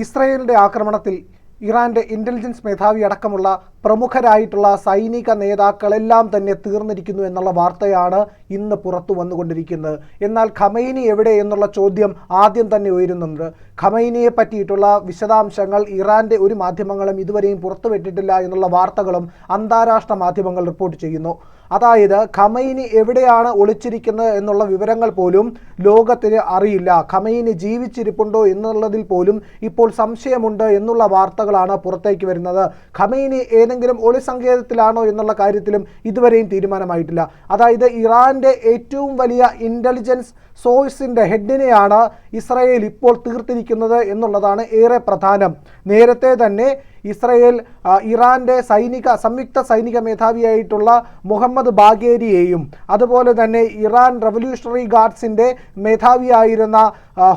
ഇസ്രയേലിന്റെ ആക്രമണത്തിൽ ഇറാന്റെ ഇന്റലിജൻസ് മേധാവി അടക്കമുള്ള പ്രമുഖരായിട്ടുള്ള സൈനിക നേതാക്കളെല്ലാം തന്നെ തീർന്നിരിക്കുന്നു എന്നുള്ള വാർത്തയാണ് ഇന്ന് പുറത്തു വന്നുകൊണ്ടിരിക്കുന്നത്. എന്നാൽ ഖമൈനി എവിടെ എന്നുള്ള ചോദ്യം ആദ്യം തന്നെ ഉയരുന്നുണ്ട്. ഖമൈനിയെ പറ്റിയിട്ടുള്ള വിശദാംശങ്ങൾ ഇറാന്റെ ഒരു മാധ്യമങ്ങളും ഇതുവരെയും പുറത്തുവിട്ടിട്ടില്ല എന്നുള്ള വാർത്തകളും അന്താരാഷ്ട്ര മാധ്യമങ്ങൾ റിപ്പോർട്ട് ചെയ്യുന്നു. അതായത് ഖമൈനി എവിടെയാണ് ഒളിച്ചിരിക്കുന്നത് എന്നുള്ള വിവരങ്ങൾ പോലും ലോകത്തിന് അറിയില്ല. ഖമൈനി ജീവിച്ചിരിപ്പുണ്ടോ എന്നുള്ളതിൽ പോലും ഇപ്പോൾ സംശയമുണ്ട് എന്നുള്ള വാർത്തകളാണ് പുറത്തേക്ക് വരുന്നത്. ഖമൈനി ഏതെങ്കിലും ഒളിസങ്കേതത്തിലാണോ എന്നുള്ള കാര്യത്തിലും ഇതുവരെയും തീരുമാനമായിട്ടില്ല. അതായത് ഇറാന്റെ ഏറ്റവും വലിയ ഇന്റലിജൻസ് സോഴ്സിന്റെ ഹെഡിനെയാണ് ഇസ്രായേൽ ഇപ്പോൾ തീർത്തിരിക്കുന്നത് എന്നുള്ളതാണ് ഏറെ പ്രധാനം. നേരത്തെ തന്നെ ഇസ്രയേൽ ഇറാന്റെ സൈനിക സംയുക്ത സൈനിക മേധാവിയായിട്ടുള്ള മുഹമ്മദ് ബാഗേരിയെയും അതുപോലെ തന്നെ ഇറാൻ റവല്യൂഷണറി ഗാർഡ്സിന്റെ മേധാവിയായിരുന്ന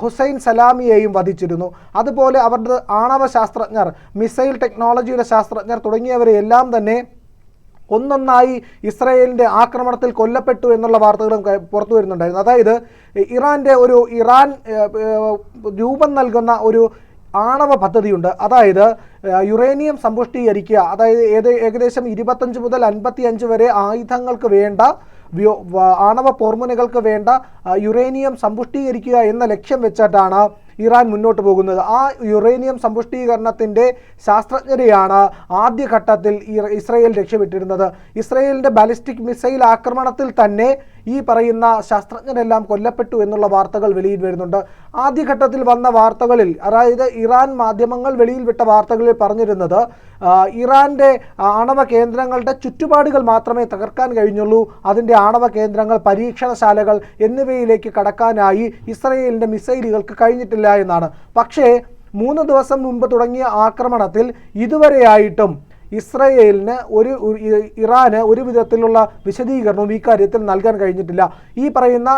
ഹുസൈൻ സലാമിയെയും വധിച്ചിരുന്നു. അതുപോലെ അവരുടെ ആണവ ശാസ്ത്രജ്ഞർ മിസൈൽ ടെക്നോളജിയുടെ ശാസ്ത്രജ്ഞർ തുടങ്ങിയവരെ എല്ലാം തന്നെ ഒന്നൊന്നായി ഇസ്രയേലിന്റെ ആക്രമണത്തിൽ കൊല്ലപ്പെട്ടു എന്നുള്ള വാർത്തകളും പുറത്തു വരുന്നുണ്ടായിരുന്നു അതായത് ഇറാന്റെ ഒരു ഇറാൻ രൂപം നൽകുന്ന ഒരു ആണവ പദ്ധതിയുണ്ട്. അതായത് യുറേനിയം സമ്പുഷ്ടീകരിക്കുക. അതായത് ഏത് ഏകദേശം ഇരുപത്തഞ്ച് മുതൽ അൻപത്തി അഞ്ച് വരെ ആയുധങ്ങൾക്ക് വേണ്ട ആണവ പോർമുനകൾക്ക് വേണ്ട യുറേനിയം സമ്പുഷ്ടീകരിക്കുക എന്ന ലക്ഷ്യം വെച്ചിട്ടാണ് ഇറാൻ മുന്നോട്ട് പോകുന്നത്. ആ യുറേനിയം സമ്പുഷ്ടീകരണത്തിന്റെ ശാസ്ത്രജ്ഞരെയാണ് ആദ്യഘട്ടത്തിൽ ഇസ്രയേൽ രക്ഷപ്പെട്ടിരുന്നത് ഇസ്രയേലിന്റെ ബാലിസ്റ്റിക് മിസൈൽ ആക്രമണത്തിൽ തന്നെ ഈ പറയുന്ന ശാസ്ത്രജ്ഞരെല്ലാം കൊല്ലപ്പെട്ടു എന്നുള്ള വാർത്തകൾ വെളിയിൽ വരുന്നുണ്ട്. ആദ്യഘട്ടത്തിൽ വന്ന വാർത്തകളിൽ അതായത് ഇറാൻ മാധ്യമങ്ങൾ വെളിയിൽ വിട്ട വാർത്തകളിൽ പറഞ്ഞിരുന്നത് ഇറാന്റെ ആണവ കേന്ദ്രങ്ങളുടെ ചുറ്റുപാടുകൾ മാത്രമേ തകർക്കാൻ കഴിഞ്ഞുള്ളൂ അതിന്റെ ആണവ കേന്ദ്രങ്ങൾ പരീക്ഷണശാലകൾ എന്നിവയിലേക്ക് കടക്കാനായി ഇസ്രയേലിന്റെ മിസൈലുകൾക്ക് കഴിഞ്ഞിട്ടില്ല എന്നാണ്. പക്ഷേ മൂന്ന് ദിവസം മുമ്പ് തുടങ്ങിയ ആക്രമണത്തിൽ ഇതുവരെയായിട്ടും ഇസ്രയേലിന് ഒരു ഇറാന് ഒരു വിധത്തിലുള്ള വിശദീകരണവും ഈ കാര്യത്തിൽ നൽകാൻ കഴിഞ്ഞിട്ടില്ല. ഈ പറയുന്ന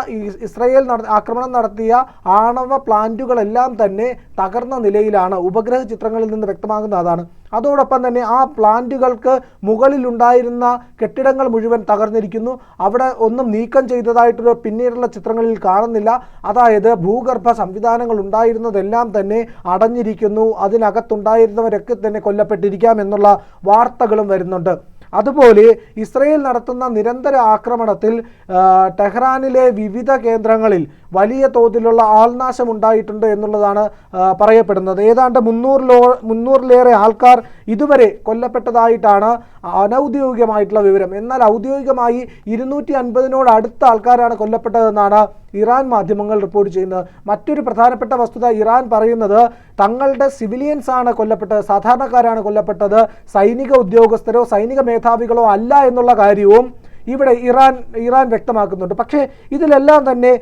ഇസ്രയേൽ ആക്രമണം നടത്തിയ ആണവ പ്ലാന്റുകളെല്ലാം തന്നെ തകർന്ന നിലയിലാണ്. ഉപഗ്രഹ ചിത്രങ്ങളിൽ നിന്ന് വ്യക്തമാകുന്ന അതാണ്. അതോടൊപ്പം തന്നെ ആ പ്ലാന്റുകൾക്ക് മുകളിലുണ്ടായിരുന്ന കെട്ടിടങ്ങൾ മുഴുവൻ തകർന്നിരിക്കുന്നു. അവിടെ ഒന്നും നീക്കം ചെയ്തതായിട്ടൊരു പിന്നീടുള്ള ചിത്രങ്ങളിൽ കാണുന്നില്ല. അതായത് ഭൂഗർഭ സംവിധാനങ്ങൾ ഉണ്ടായിരുന്നതെല്ലാം തന്നെ അടഞ്ഞിരിക്കുന്നു. അതിനകത്തുണ്ടായിരുന്നവരൊക്കെ തന്നെ കൊല്ലപ്പെട്ടിരിക്കാം എന്നുള്ള വാർത്തകളും വരുന്നുണ്ട്. അതുപോലെ ഇസ്രയേൽ നടത്തുന്ന നിരന്തര ആക്രമണത്തിൽ ടെഹ്റാനിലെ വിവിധ കേന്ദ്രങ്ങളിൽ വലിയ തോതിലുള്ള ആൾനാശം ഉണ്ടായിട്ടുണ്ട് എന്നുള്ളതാണ് പറയപ്പെടുന്നത്. ഏതാണ്ട് മുന്നൂറിലോ മുന്നൂറിലേറെ ആൾക്കാർ ഇതുവരെ കൊല്ലപ്പെട്ടതായിട്ടാണ് അനൗദ്യോഗികമായിട്ടുള്ള വിവരം. എന്നാൽ ഔദ്യോഗികമായി ഇരുന്നൂറ്റി അൻപതിനോട് അടുത്ത ആൾക്കാരാണ് കൊല്ലപ്പെട്ടതെന്നാണ് ഇറാൻ മാധ്യമങ്ങൾ റിപ്പോർട്ട് ചെയ്യുന്നത്. മറ്റൊരു പ്രധാനപ്പെട്ട വസ്തുത ഇറാൻ പറയുന്നത് തങ്ങളുടെ സിവിലിയൻസ് ആണ് കൊല്ലപ്പെട്ടത് സാധാരണക്കാരാണ് കൊല്ലപ്പെട്ടത്. സൈനിക ഉദ്യോഗസ്ഥരോ സൈനിക മേധാവികളോ അല്ല എന്നുള്ള കാര്യവും ഇവിടെ ഇറാൻ ഇറാൻ വ്യക്തമാക്കുന്നുണ്ട്. പക്ഷേ ഇതിലെല്ലാം തന്നെ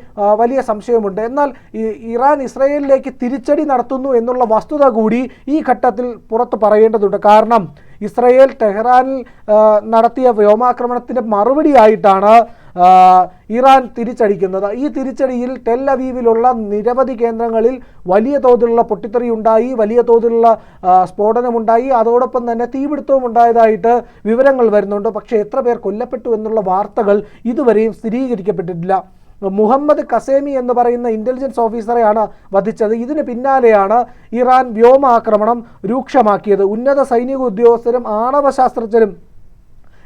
വലിയ സംശയമുണ്ട്. എന്നാൽ ഇറാൻ ഇസ്രയേലിലേക്ക് തിരിച്ചടി നടത്തുന്നു എന്നുള്ള വസ്തുത കൂടി ഈ ഘട്ടത്തിൽ പുറത്ത് പറയേണ്ടതുണ്ട്. കാരണം ഇസ്രയേൽ ടെഹ്റാനിൽ നടത്തിയ വ്യോമാക്രമണത്തിന്റെ മറുപടിയായിട്ടാണ് ഇറാൻ തിരിച്ചടിക്കുന്നത്. ഈ തിരിച്ചടിയിൽ ടെൽ അവീവിലുള്ള നിരവധി കേന്ദ്രങ്ങളിൽ വലിയ തോതിലുള്ള പൊട്ടിത്തെറി ഉണ്ടായി വലിയ തോതിലുള്ള സ്ഫോടനമുണ്ടായി. അതോടൊപ്പം തന്നെ തീപിടുത്തവും ഉണ്ടായതായിട്ട് വിവരങ്ങൾ വരുന്നുണ്ട്. പക്ഷേ എത്ര പേർ കൊല്ലപ്പെട്ടു എന്നുള്ള വാർത്തകൾ ഇതുവരെയും സ്ഥിരീകരിക്കപ്പെട്ടിട്ടില്ല. മുഹമ്മദ് കസേമി എന്ന് പറയുന്ന ഇന്റലിജൻസ് ഓഫീസറെയാണ് വധിച്ചത്. ഇതിന് പിന്നാലെയാണ് ഇറാൻ വ്യോമാക്രമണം രൂക്ഷമാക്കിയത്. ഉന്നത സൈനിക ഉദ്യോഗസ്ഥരും ആണവ ശാസ്ത്രജ്ഞരും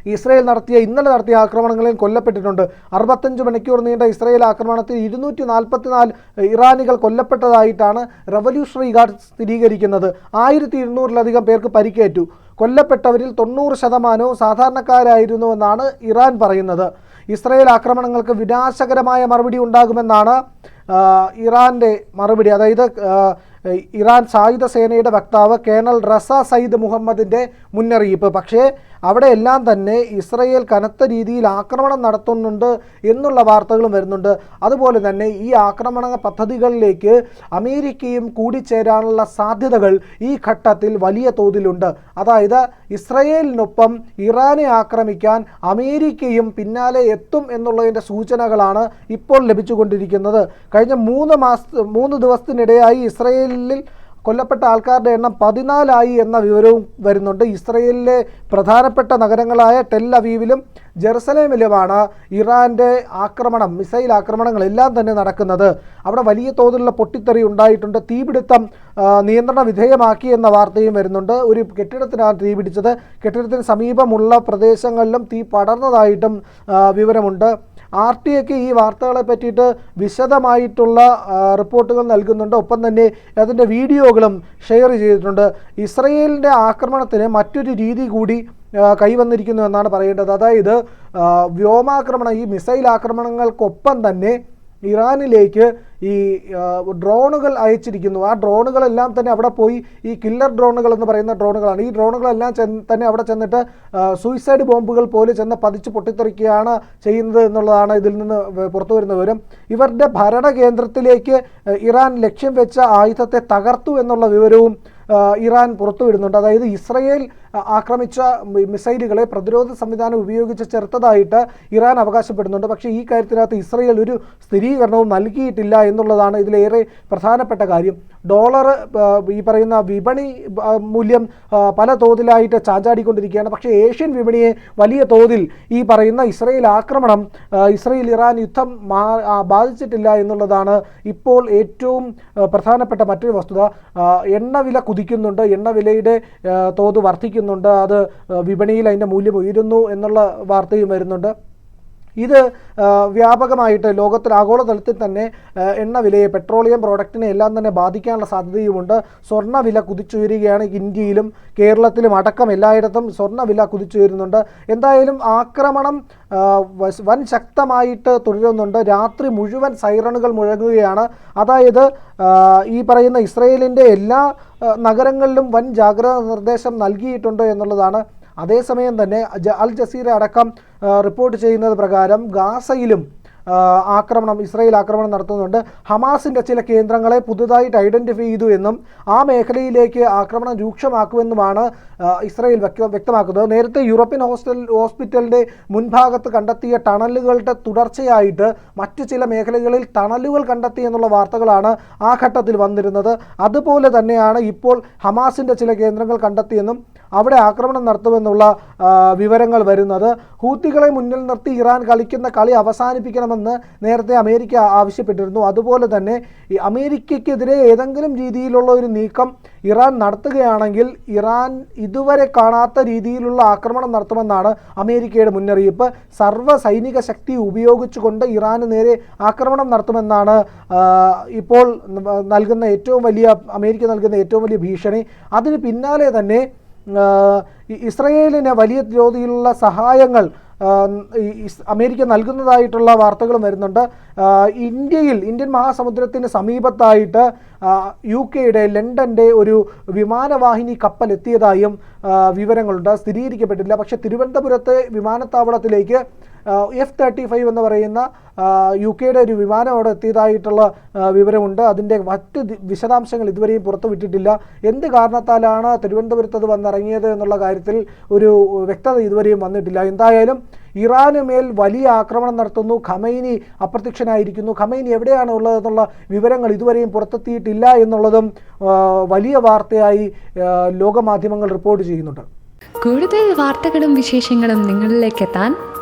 ഇസ്രയേൽ നടത്തിയ ഇന്നലെ നടത്തിയ ആക്രമണങ്ങളിൽ കൊല്ലപ്പെട്ടിട്ടുണ്ട്. അറുപത്തഞ്ച് മണിക്കൂർ നീണ്ട ഇസ്രയേൽ ആക്രമണത്തിൽ ഇരുന്നൂറ്റി നാൽപ്പത്തിനാല് ഇറാനികൾ കൊല്ലപ്പെട്ടതായിട്ടാണ് റവല്യൂഷണറി ഗാർഡ് സ്ഥിരീകരിക്കുന്നത്. ആയിരത്തി ഇരുന്നൂറിലധികം പേർക്ക് പരിക്കേറ്റു. കൊല്ലപ്പെട്ടവരിൽ തൊണ്ണൂറ് ശതമാനവും സാധാരണക്കാരായിരുന്നുവെന്നാണ് ഇറാൻ പറയുന്നത്. ഇസ്രയേൽ ആക്രമണങ്ങൾക്ക് വിനാശകരമായ മറുപടി ഉണ്ടാകുമെന്നാണ് ഇറാന്റെ മറുപടി. അതായത് ഇറാൻ സായുധ സേനയുടെ വക്താവ് കേണൽ റസ സയ്യിദ് മുഹമ്മദിന്റെ മുന്നറിയിപ്പ്. പക്ഷേ അവിടെ എല്ലാം തന്നെ ഇസ്രയേൽ കനത്ത രീതിയിൽ ആക്രമണം നടത്തുന്നുണ്ട് എന്നുള്ള വാർത്തകളും വരുന്നുണ്ട്. അതുപോലെ തന്നെ ഈ ആക്രമണ പദ്ധതികളിലേക്ക് അമേരിക്കയും കൂടിച്ചേരാനുള്ള സാധ്യതകൾ ഈ ഘട്ടത്തിൽ വലിയ തോതിലുണ്ട്. അതായത് ഇസ്രയേലിനൊപ്പം ഇറാനെ ആക്രമിക്കാൻ അമേരിക്കയും പിന്നാലെ എത്തും എന്നുള്ളതിന്റെ സൂചനകളാണ് ഇപ്പോൾ ലഭിച്ചുകൊണ്ടിരിക്കുന്നത്. കഴിഞ്ഞ മൂന്ന് മാസ മൂന്ന് ദിവസത്തിനിടെയായി ഇസ്രയേലിൽ കൊല്ലപ്പെട്ട ആൾക്കാരുടെ എണ്ണം പതിനാലായി എന്ന വിവരവും വരുന്നുണ്ട്. ഇസ്രയേലിലെ പ്രധാനപ്പെട്ട നഗരങ്ങളായ ടെൽ അവീവിലും ജെറുസലേമിലുമാണ് ഇറാന്റെ ആക്രമണം മിസൈൽ ആക്രമണങ്ങളെല്ലാം തന്നെ നടക്കുന്നത്. അവിടെ വലിയ തോതിലുള്ള പൊട്ടിത്തെറി ഉണ്ടായിട്ടുണ്ട്. തീപിടുത്തം നിയന്ത്രണ വിധേയമാക്കി എന്ന വാർത്തയും വരുന്നുണ്ട്. ഒരു കെട്ടിടത്തിനാണ് തീപിടിച്ചത് കെട്ടിടത്തിന് സമീപമുള്ള പ്രദേശങ്ങളിലും തീ പടർന്നതായിട്ടും വിവരമുണ്ട്. ആർ ടി എക്ക് ഈ വാർത്തകളെ പറ്റിയിട്ട് വിശദമായിട്ടുള്ള റിപ്പോർട്ടുകൾ നൽകുന്നുണ്ട്. ഒപ്പം തന്നെ അതിന്റെ വീഡിയോകളും ഷെയർ ചെയ്തിട്ടുണ്ട്. ഇസ്രയേലിന്റെ ആക്രമണത്തിന് മറ്റൊരു രീതി കൂടി കൈവന്നിരിക്കുന്നു എന്നാണ് പറയേണ്ടത്. അതായത് വ്യോമാക്രമണം ഈ മിസൈൽ ആക്രമണങ്ങൾക്കൊപ്പം തന്നെ ഇറാനിലേക്ക് ഈ ഡ്രോണുകൾ അയച്ചിരിക്കുന്നു. ആ ഡ്രോണുകളെല്ലാം തന്നെ അവിടെ പോയി. ഈ കില്ലർ ഡ്രോണുകൾ എന്ന് പറയുന്ന ഡ്രോണുകളാണ്. ഈ ഡ്രോണുകളെല്ലാം തന്നെ അവിടെ ചെന്നിട്ട് സൂയിസൈഡ് ബോംബുകൾ പോലെ ചെന്ന് പതിച്ച് പൊട്ടിത്തെറിക്കുകയാണ് ചെയ്യുന്നത് എന്നുള്ളതാണ് ഇതിൽ നിന്ന് പുറത്തു വരുന്ന വിവരം. ഇവരുടെ ഭരണ കേന്ദ്രത്തിലേക്ക് ഇറാൻ ലക്ഷ്യം വെച്ച ആയുധത്തെ തകർത്തു എന്നുള്ള വിവരവും ഇറാൻ പുറത്തുവിടുന്നുണ്ട് അതായത് ഇസ്രയേൽ ആക്രമിച്ച മിസൈലുകളെ പ്രതിരോധ സംവിധാനം ഉപയോഗിച്ച് ചെറുത്തതായിട്ട് ഇറാൻ അവകാശപ്പെടുന്നുണ്ട്. പക്ഷേ ഈ കാര്യത്തിനകത്ത് ഇസ്രയേൽ ഒരു സ്ഥിരീകരണവും നൽകിയിട്ടില്ല എന്നുള്ളതാണ് ഇതിലേറെ പ്രധാനപ്പെട്ട കാര്യം. ഡോളർ ഈ പറയുന്ന വിപണി മൂല്യം പല തോതിലായിട്ട് ചാഞ്ചാടിക്കൊണ്ടിരിക്കുകയാണ്. പക്ഷേ ഏഷ്യൻ വിപണിയെ വലിയ തോതിൽ ഈ പറയുന്ന ഇസ്രയേൽ ആക്രമണം ഇസ്രയേൽ ഇറാൻ യുദ്ധം ബാധിച്ചിട്ടില്ല എന്നുള്ളതാണ് ഇപ്പോൾ ഏറ്റവും പ്രധാനപ്പെട്ട മറ്റൊരു വസ്തുത. എണ്ണവില കുതിക്കുന്നുണ്ട്. എണ്ണവിലയുടെ തോത് തോത് വർദ്ധിക്കുന്നുണ്ട് അത് വിപണിയിൽ അതിന്റെ മൂല്യം ഉയരുന്നു എന്നുള്ള വാർത്തയും വരുന്നുണ്ട്. ഇത് വ്യാപകമായിട്ട് ലോകത്തിൽ ആഗോളതലത്തിൽ തന്നെ എണ്ണവിലയെ പെട്രോളിയം പ്രോഡക്റ്റിനെ എല്ലാം തന്നെ ബാധിക്കാനുള്ള സാധ്യതയുമുണ്ട്. സ്വർണവില കുതിച്ചുയരുകയാണ് ഇന്ത്യയിലും കേരളത്തിലും അടക്കം എല്ലായിടത്തും സ്വർണവില കുതിച്ചുയരുന്നുണ്ട്. എന്തായാലും ആക്രമണം വൻ ശക്തമായിട്ട് തുടരുന്നുണ്ട്. രാത്രി മുഴുവൻ സൈറണുകൾ മുഴങ്ങുകയാണ്. അതായത് ഈ പറയുന്ന ഇസ്രയേലിന്റെ എല്ലാ നഗരങ്ങളിലും വൻ ജാഗ്രതാ നിർദ്ദേശം നൽകിയിട്ടുണ്ട് എന്നുള്ളതാണ് അതേസമയം തന്നെ അൽ ജസീറ അടക്കം റിപ്പോർട്ട് ചെയ്യുന്നത് പ്രകാരം ഗാസയിലും ആക്രമണം ഇസ്രായേൽ ആക്രമണം നടത്തുന്നുണ്ട്. ഹമാസിന്റെ ചില കേന്ദ്രങ്ങളെ പുതുതായിട്ട് ഐഡന്റിഫൈ ചെയ്തു എന്നും ആ മേഖലയിലേക്ക് ആക്രമണം രൂക്ഷമാക്കുമെന്നുമാണ് ഇസ്രയേൽ ഇസ്രായേൽ വ്യക്ത വ്യക്തമാക്കുന്നത്. നേരത്തെ യൂറോപ്യൻ ഹോസ്റ്റൽ ഹോസ്പിറ്റലിന്റെ മുൻഭാഗത്ത് കണ്ടെത്തിയ ടണലുകളുടെ തുടർച്ചയായിട്ട് മറ്റ് ചില മേഖലകളിൽ ടണലുകൾ കണ്ടെത്തി എന്നുള്ള വാർത്തകളാണ് ആ ഘട്ടത്തിൽ വന്നിരുന്നത്. അതുപോലെ തന്നെയാണ് ഇപ്പോൾ ഹമാസിന്റെ ചില കേന്ദ്രങ്ങൾ കണ്ടെത്തിയെന്നും അവിടെ ആക്രമണം നടത്തുമെന്നുള്ള വിവരങ്ങൾ വരുന്നത്. ഹൂത്തികളെ മുന്നിൽ നിർത്തി ഇറാൻ കളിക്കുന്ന കളി അവസാനിപ്പിക്കണമെന്ന് നേരത്തെ അമേരിക്ക ആവശ്യപ്പെട്ടിരുന്നു. അതുപോലെ തന്നെ അമേരിക്കയ്ക്കെതിരെ ഏതെങ്കിലും രീതിയിലുള്ള ഒരു നീക്കം ഇറാൻ നടത്തുകയാണെങ്കിൽ ഇറാൻ ഇതുവരെ കാണാത്ത രീതിയിലുള്ള ആക്രമണം നടത്തുമെന്നാണ് അമേരിക്കയുടെ മുന്നറിയിപ്പ്. സർവ സൈനിക ശക്തി ഉപയോഗിച്ചുകൊണ്ട് ഇറാന് നേരെ ആക്രമണം നടത്തുമെന്നാണ് ഇപ്പോൾ നൽകുന്ന ഏറ്റവും വലിയ അമേരിക്ക നൽകുന്ന ഏറ്റവും വലിയ ഭീഷണി. അതിന് പിന്നാലെ തന്നെ ഇസ്രയേലിന് വലിയ തോതിലുള്ള സഹായങ്ങൾ അമേരിക്ക നൽകുന്നതായിട്ടുള്ള വാർത്തകളും വരുന്നുണ്ട്. ഇന്ത്യയിൽ ഇന്ത്യൻ മഹാസമുദ്രത്തിന് സമീപത്തായിട്ട് യു കെയുടെ ലണ്ടന്റെ ഒരു വിമാനവാഹിനി കപ്പൽ എത്തിയതായും വിവരങ്ങളുണ്ട്. സ്ഥിരീകരിക്കപ്പെട്ടില്ല പക്ഷേ തിരുവനന്തപുരത്തെ വിമാനത്താവളത്തിലേക്ക് എഫ് തേർട്ടി ഫൈവ് എന്ന് പറയുന്ന യു കെയുടെ ഒരു വിമാനം അവിടെ എത്തിയതായിട്ടുള്ള വിവരമുണ്ട്. അതിന്റെ മറ്റ് വിശദാംശങ്ങൾ ഇതുവരെയും പുറത്തുവിട്ടിട്ടില്ല എന്ത് കാരണത്താലാണ് തിരുവനന്തപുരത്ത് അത് വന്നിറങ്ങിയത് എന്നുള്ള കാര്യത്തിൽ ഒരു വ്യക്തത ഇതുവരെയും വന്നിട്ടില്ല. എന്തായാലും ഇറാന് മേൽ വലിയ ആക്രമണം നടത്തുന്നു. ഖമൈനി അപ്രത്യക്ഷനായിരിക്കുന്നു. ഖമൈനി എവിടെയാണ് ഉള്ളതെന്നുള്ള വിവരങ്ങൾ ഇതുവരെയും പുറത്തെത്തിയിട്ടില്ല എന്നുള്ളതും വലിയ വാർത്തയായി ലോകമാധ്യമങ്ങൾ റിപ്പോർട്ട് ചെയ്യുന്നുണ്ട്. കൂടുതൽ വാർത്തകളും വിശേഷങ്ങളും നിങ്ങളിലേക്ക് എത്താൻ